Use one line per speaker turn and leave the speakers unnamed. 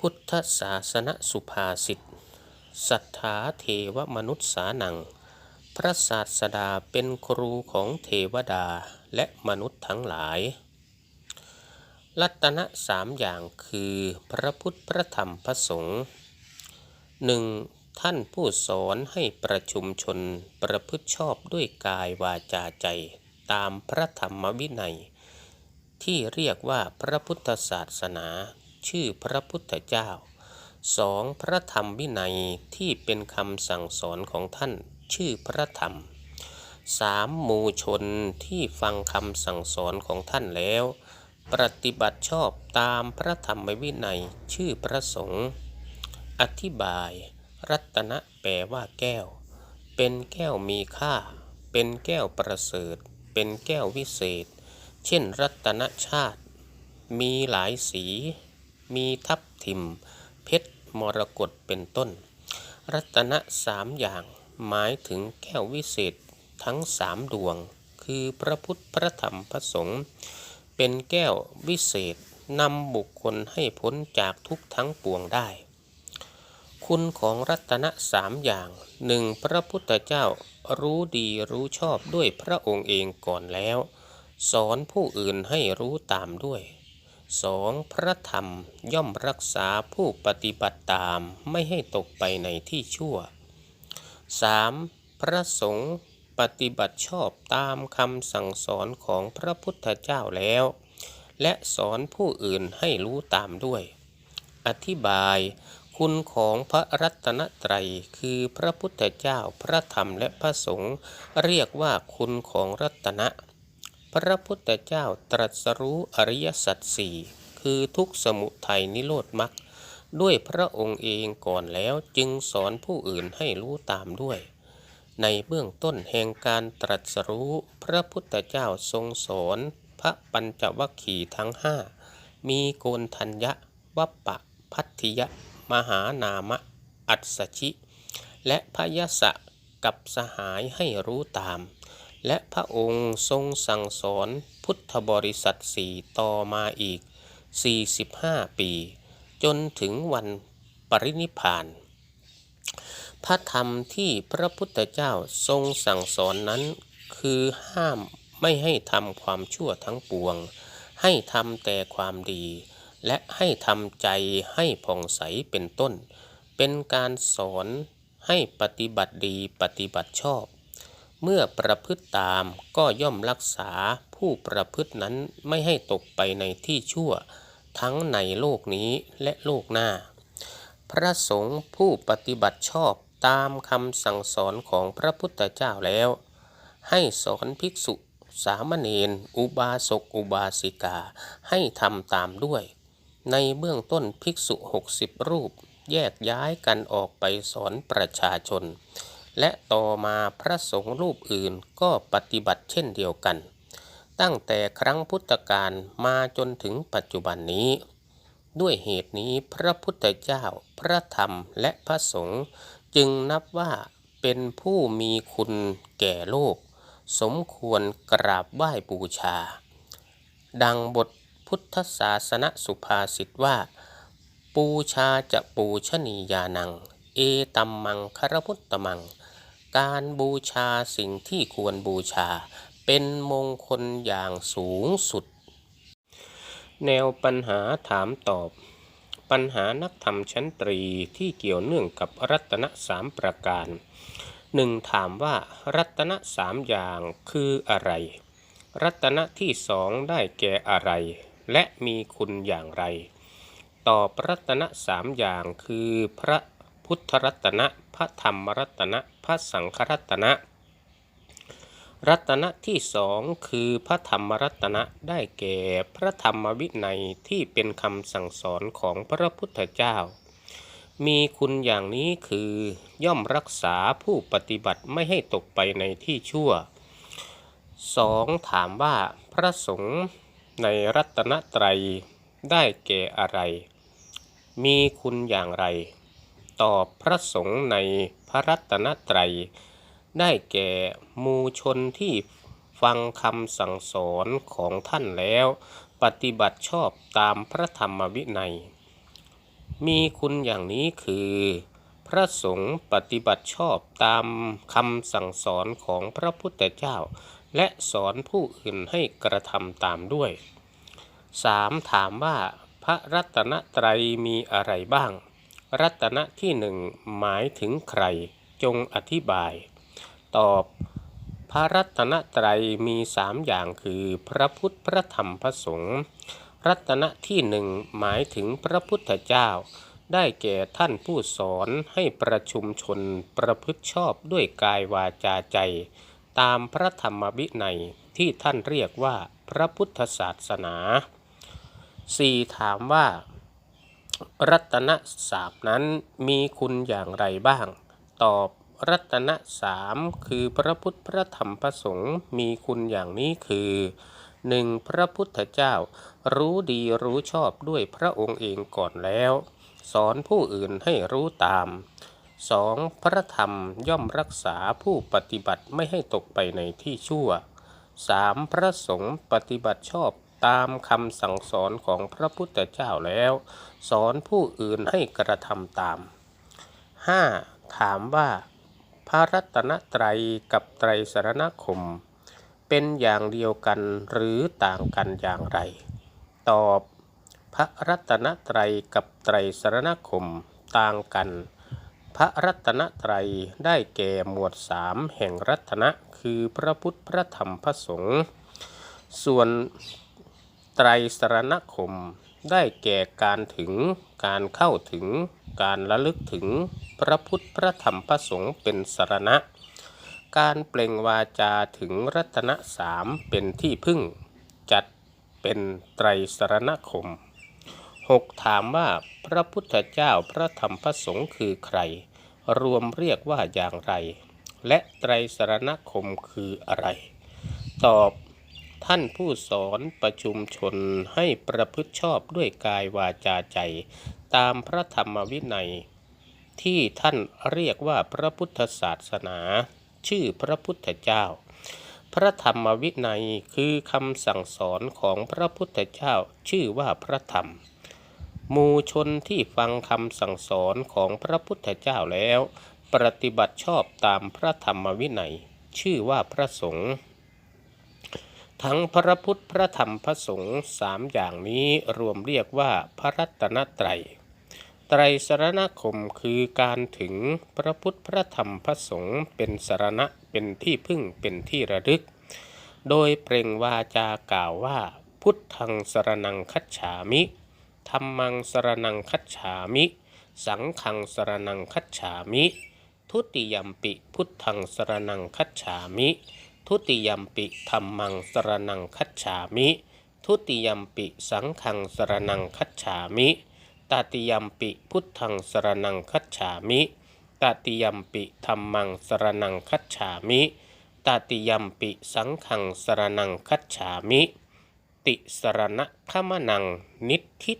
พุทธศาสนสุภาษิตศรัทธาเทวมนุษย์สานัง พระศาสดาเป็นครูของเทวดาและมนุษย์ทั้งหลายรัตนะสามอย่างคือพระพุทธพระธรรมพระสงฆ์หนึ่งท่านผู้สอนให้ประชุมชนประพฤติชอบด้วยกายวาจาใจ ตามพระธรรมวินัย ที่เรียกว่าพระพุทธศาสนา ชื่อพระพุทธเจ้าสองพระธรรมวินัยที่เป็นคำสั่งสอนของท่าน ชื่อพระธรรมสามหมู่ชนที่ฟังคำสั่งสอนของท่านแล้ว ปฏิบัติชอบตามพระธรรมวินัย ชื่อพระสงฆ์อธิบาย รัตนะแปลว่าแก้ว เป็นแก้วมีค่า เป็นแก้วประเสริฐ เป็นแก้ววิเศษ เช่น รัตนชาติ มีหลายสี มีทับทิม เพชรมรกตเป็นต้น รัตนะสามอย่างหมายถึงแก้ววิเศษทั้งสามดวง คือพระพุทธพระธรรมพระสงฆ์เป็นแก้ววิเศษนำบุคคลให้พ้นจากทุกทั้งปวงได้ คุณของรัตนะสามอย่างหนึ่งพระพุทธเจ้ารู้ดีรู้ชอบด้วยพระองค์เองก่อนแล้ว สอนผู้อื่นให้รู้ตามด้วย สองพระธรรมย่อมรักษาผู้ปฏิบัติตามไม่ให้ตกไปในที่ชั่ว 3. พระสงฆ์ปฏิบัติชอบตามคำสั่งสอนของพระพุทธเจ้าแล้ว และสอนผู้อื่นให้รู้ตามด้วย อธิบาย คุณของพระรัตนตรัยคือพระพุทธเจ้าพระธรรมและพระสงฆ์เรียกว่าคุณของรัตนะ พระพุทธเจ้าตรัสรู้อริยสัจสี่คือทุกสมุทัยนิโรธมรรคด้วยพระองค์เองก่อนแล้วจึงสอนผู้อื่นให้รู้ตามด้วย ในเบื้องต้นแห่งการตรัสรู้พระพุทธเจ้าทรงสอนพระปัญจวัคคีย์ทั้งห้ามีโกนทัญญะวัปปะพัทธิยะ มหานามะ อัศชิ และพยสะกับสหายให้รู้ตาม และพระองค์ทรงสั่งสอนพุทธบริษัทสี่ต่อมาอีก 45 ปี จนถึงวันปรินิพพาน พระธรรมที่พระพุทธเจ้าทรงสั่งสอนนั้น คือห้ามไม่ให้ทำความชั่วทั้งปวง ให้ทำแต่ความดี และให้ทำใจให้ผ่องใสเป็นต้น เป็นการสอนให้ปฏิบัติดีปฏิบัติชอบ เมื่อประพฤติตามก็ย่อมรักษาผู้ประพฤตินั้นไม่ให้ตกไปในที่ชั่ว ทั้งในโลกนี้และโลกหน้า พระสงฆ์ผู้ปฏิบัติชอบตามคำสั่งสอนของพระพุทธเจ้าแล้ว ให้สอนภิกษุสามเณรอุบาสกอุบาสิกาให้ทำตามด้วย ในเบื้องต้นภิกษุหกสิบรูป แยกย้ายกันออกไปสอนประชาชน และต่อมาพระสงฆ์รูปอื่นก็ปฏิบัติเช่นเดียวกัน ตั้งแต่ครั้งพุทธกาลมาจนถึงปัจจุบันนี้ ด้วยเหตุนี้พระพุทธเจ้า พระธรรมและพระสงฆ์จึงนับว่าเป็นผู้มีคุณแก่โลก สมควรกราบไหว้บูชา ดังบทพุทธศาสนสุภาษิตว่า ปูชาจะปูชนียานัง เอตัมมังคารพุตตมัง การบูชาสิ่งที่ควรบูชา เป็นมงคลอย่างสูงสุด แนวปัญหาถามตอบ ปัญหานักธรรมชั้นตรีที่เกี่ยวเนื่องกับรัตนสามประการหนึ่งถามว่ารัตนสามอย่างคืออะไร รัตนะที่สองได้แก่อะไร และมีคุณอย่างไร ตอบรัตนสามอย่างคือพระ พุทธรัตนะพระธรรมรัตนะพระสังฆรัตนะ รัตนะที่สองคือพระธรรมรัตนะได้แก่พระธรรมวินัยที่เป็นคำสั่งสอนของพระพุทธเจ้า มีคุณอย่างนี้คือย่อมรักษาผู้ปฏิบัติไม่ให้ตกไปในที่ชั่วสองถามว่าพระสงฆ์ในรัตนตรัยได้แก่อะไร มีคุณอย่างไร ตอบพระสงฆ์ในพระรัตนตรัย ได้แก่มูชนที่ฟังคำสั่งสอนของท่านแล้ว ปฏิบัติชอบตามพระธรรมวินัย มีคุณอย่างนี้คือ พระสงฆ์ปฏิบัติชอบตามคำสั่งสอนของพระพุทธเจ้า และสอนผู้อื่นให้กระทำตามด้วย 3. ถามว่าพระรัตนตรัยมีอะไรบ้าง รัตนะที่หนึ่งหมายถึงใคร จงอธิบาย ตอบ พระรัตนตรัยมีสามอย่างคือ พระพุทธพระธรรมพระสงฆ์รัตนะที่หนึ่งหมายถึงพระพุทธเจ้า ได้แก่ท่านผู้สอนให้ประชุมชนประพฤติชอบด้วยกายวาจาใจ ตามพระธรรมวินัยที่ท่านเรียกว่าพระพุทธศาสนา 4. ถามว่า รัตนสามนั้นมีคุณอย่างไรบ้าง ตอบรัตนสามคือพระพุทธพระธรรมพระสงฆ์มีคุณอย่างนี้คือ 1. พระพุทธเจ้า รู้ดีรู้ชอบด้วยพระองค์เองก่อนแล้ว สอนผู้อื่นให้รู้ตาม 2. พระธรรมย่อมรักษาผู้ปฏิบัติไม่ให้ตกไปในที่ชั่ว 3. พระสงฆ์ปฏิบัติชอบ ตามคำสั่งสอนของพระพุทธเจ้าแล้ว สอนผู้อื่นให้กระทำตาม 5. ถามว่า พระรัตนตรัยกับไตรสรณคม เป็นอย่างเดียวกันหรือต่างกันอย่างไร ตอบ พระรัตนตรัยกับไตรสรณคมต่างกัน พระรัตนตรัยได้แก่หมวดสามแห่งรัตนะคือพระพุทธพระธรรมพระสงฆ์ส่วน ไตรสรณคม ได้แก่การถึง การเข้าถึง การระลึกถึง พระพุทธพระธรรมพระสงฆ์เป็นสรณะ การเปล่งวาจาถึงรัตนสามเป็นที่พึ่ง จัดเป็นไตรสรณคม 6. ถามว่าพระพุทธเจ้าพระธรรมพระสงฆ์คือใคร รวมเรียกว่าอย่างไร และไตรสรณคมคืออะไร ตอบ ท่านผู้สอนประชุมชนให้ประพฤติชอบด้วยกายวาจาใจ ตามพระธรรมวินัย ที่ท่านเรียกว่าพระพุทธศาสนา ชื่อพระพุทธเจ้า พระธรรมวินัยคือคำสั่งสอนของพระพุทธเจ้าชื่อว่าพระธรรมมูชนที่ฟังคำสั่งสอนของพระพุทธเจ้าแล้ว ปฏิบัติชอบตามพระธรรมวินัย ชื่อว่าพระสงฆ์ ทั้งพระพุทธพระธรรมพระสงฆ์สามอย่างนี้รวมเรียกว่าพระรัตนตรัย ไตรสรณคมคือการถึงพระพุทธพระธรรมพระสงฆ์เป็นสรณะเป็นที่พึ่งเป็นที่ระลึก โดยเปล่งวาจากล่าวว่า พุทธังสรนังคัจฉามิธรรมังสรนังคัจฉามิ สังฆังสรนังคัจฉามิ ทุติยมปิพุทธังสรนังคัจฉามิ ทุติยมปิธรรมังสรนังคัจฉามิ ทุติยมปิสังฆังสรนังคัจฉามิตติยมปิพุทธังสรนังคัจฉามิตติยมปิธรรมังสรนังคัจฉามิตติยมปิสังฆังสรนังคัจฉามิ ติสรณะขมนังนิทธิ